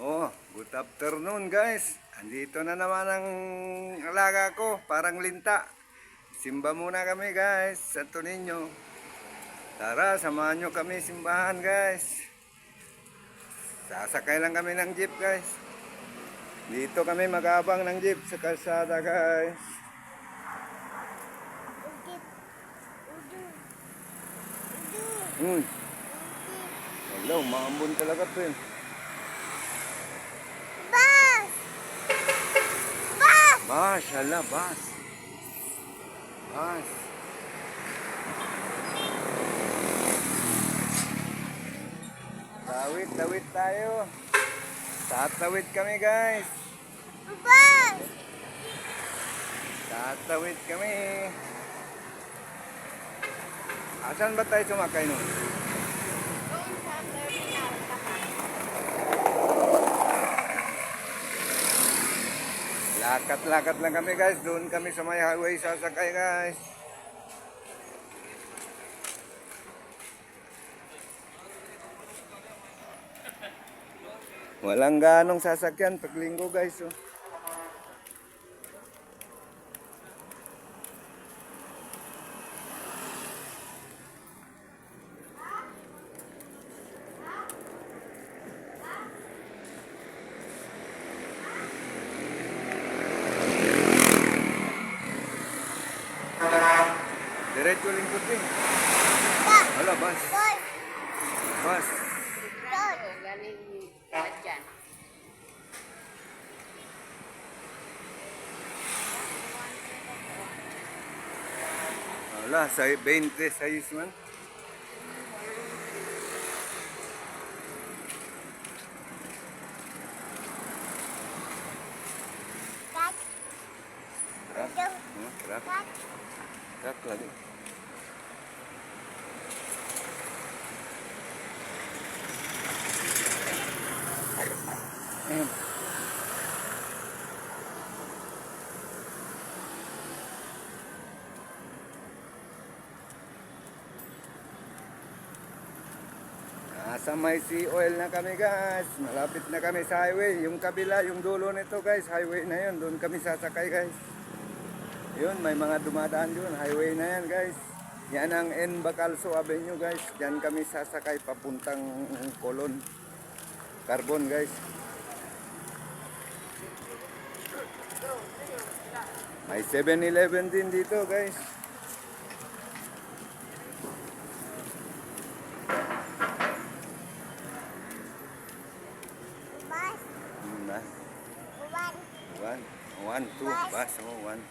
Oh, good afternoon guys. Andito na naman ang alaga ko, parang linta. Simba muna kami guys, Santo Niño. Tara, samahan nyo kami simbahan guys. Sasakay lang kami ng jeep guys. Dito kami magabang ng jeep sa kalsada guys. Hmm, wala, umaambon talaga to eh. Bas! Bas! Bas, hala, bas. Bas. Tawid, tawid tayo. Tatawid kami guys. Bas! Tatawid kami. Asan ba tayo sumakay nun? Doon sa terminal kapag. Lakat-lakat lang kami guys. Doon kami sa may highway sasakay guys. Walang ganong sasakyan pag linggo guys. Oh. Diretso lingkod din. Hala, bus. Bas! Bus. Bas! Galing dyan. Hala, sa 26 man. Kat! Truck. Kat! Oh, truck. Kat! Truck lagi. Ayan. Nasa may sea oil na kami guys. Malapit na kami sa highway. Yung kabila, yung dulo nito guys, highway na yun. Doon kami sasakay guys. Yun, may mga dumadaan yun. Highway na yan, guys. Yan ang N Bacalso Avenue, guys. Diyan kami sasakay papuntang Colon. Carbon, guys. May 7-Eleven din dito, guys. Bas! Hmm, ba? Uwan! One, one, two, Bus. bus, oh, one.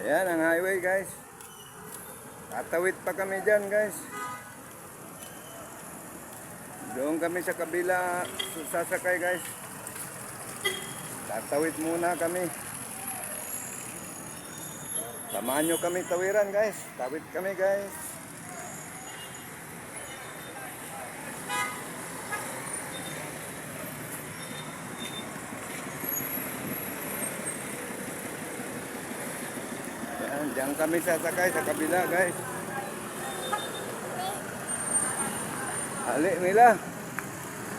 Ayan ang highway guys. Tatawid pa kami dyan guys. Doon kami sa kabila sasakay guys. Tatawid muna kami. Samahan nyo kami tawiran guys. Tawid kami guys. Yan, diyan kami sasakay sa kabila, guys. Ali nila.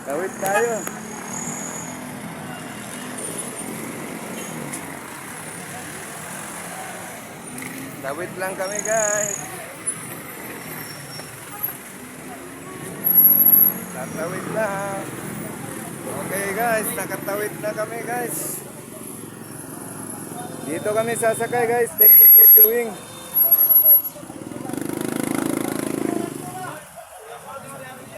Tawid tayo. Tawid lang kami, guys. Tatawid lang. Okay, guys. Nakatawid na kami, guys. Dito kami sasakay, guys. Thank you for viewing.